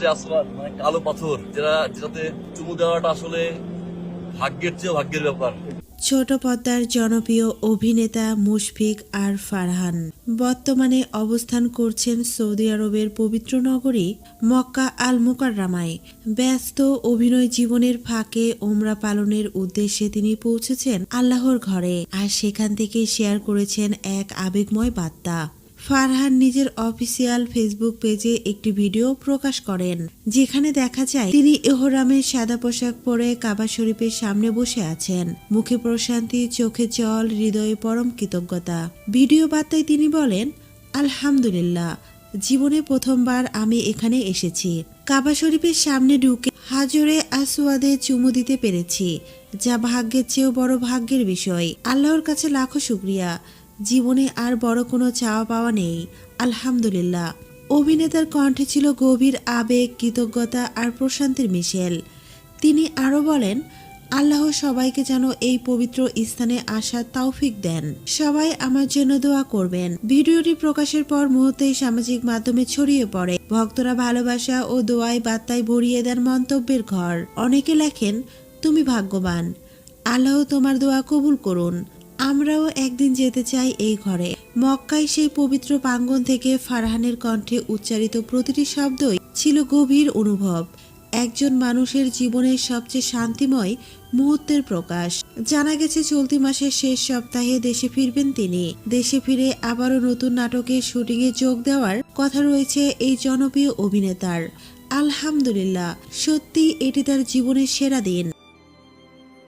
পাত্রে আসমান মানে কালো পাথর, যেটা, যেটাতে চুমু দেওয়াটা আসলে ভাগ্যের চেয়েও ভাগ্যের ব্যাপার। ছোট পর্দার জনপ্রিয় অভিনেতা মুশফিক আর ফারহান। বর্তমানে অবস্থান করছেন সৌদি আরবের পবিত্র নগরী মক্কা আল মুকাররামায় ব্যস্ত অভিনয় জীবনের ফাঁকে ওমরা পালনের উদ্দেশ্যে তিনি পৌঁছেছেন আল্লাহর ঘরে, আর সেখান থেকে শেয়ার করেছেন এক আবেগময় বার্তা। ফারহান নিজের অফিসিয়াল ফেসবুক পেজে একটি ভিডিও প্রকাশ করেন, যেখানে দেখা যায় তিনি এহরামের সাদা পোশাক পরে কাবা শরীফের সামনে বসে আছেন। মুখে প্রশান্তি, চোখে জল, হৃদয়ে পরম কৃতজ্ঞতা। ভিডিও বার্তায় তিনি বলেন, আলহামদুলিল্লাহ, জীবনে প্রথমবার আমি এখানে এসেছি। কাবা শরীফের সামনে ঢুকে হাজরে আসওয়াদে চুমু দিতে পেরেছি, যা ভাগ্যের চেয়েও বড় ভাগ্যের বিষয়। আল্লাহর কাছে লাখো শুক্রিয়া। জীবনে আর বড় কোনো চাওয়া পাওয়া নেই। আলহামদুলিল্লাহ। অভিনেতার কণ্ঠে ছিল গভীর আবেগ, কৃতজ্ঞতা আর প্রশান্তির মিশেল। তিনি আরও বলেন, আল্লাহ সবাইকে যেন এই পবিত্র স্থানে আসার তৌফিক দেন। সবাই আমার জন্য দোয়া করবেন। ভিডিওটি প্রকাশের পর মুহূর্তেই সামাজিক মাধ্যমে ছড়িয়ে পড়ে। ভক্তরা ভালোবাসা ও দোয়ায় বার্তায় ভরিয়ে দেন মন্তব্যের ঘর। অনেকে লেখেন, তুমি ভাগ্যবান। আল্লাহ তোমার দোয়া কবুল করুন। আমরাও একদিন যেতে চাই এই ঘরে। মক্কায় সেই পবিত্র প্রাঙ্গণ থেকে ফারহানের কণ্ঠে উচ্চারিত প্রতিটি শব্দই ছিল গভীর অনুভব। একজন মানুষের জীবনের সবচেয়ে শান্তিময় মুহূর্তের প্রকাশ। জানা গেছে, চলতি মাসের শেষ সপ্তাহে দেশে ফিরবেন তিনি। দেশে ফিরে আবারও নতুন নাটকের শুটিংয়ে যোগ দেওয়ার কথা রয়েছে এই জনপ্রিয় অভিনেতার। আলহামদুলিল্লাহ সত্যি এটি তার জীবনের সেরা দিন।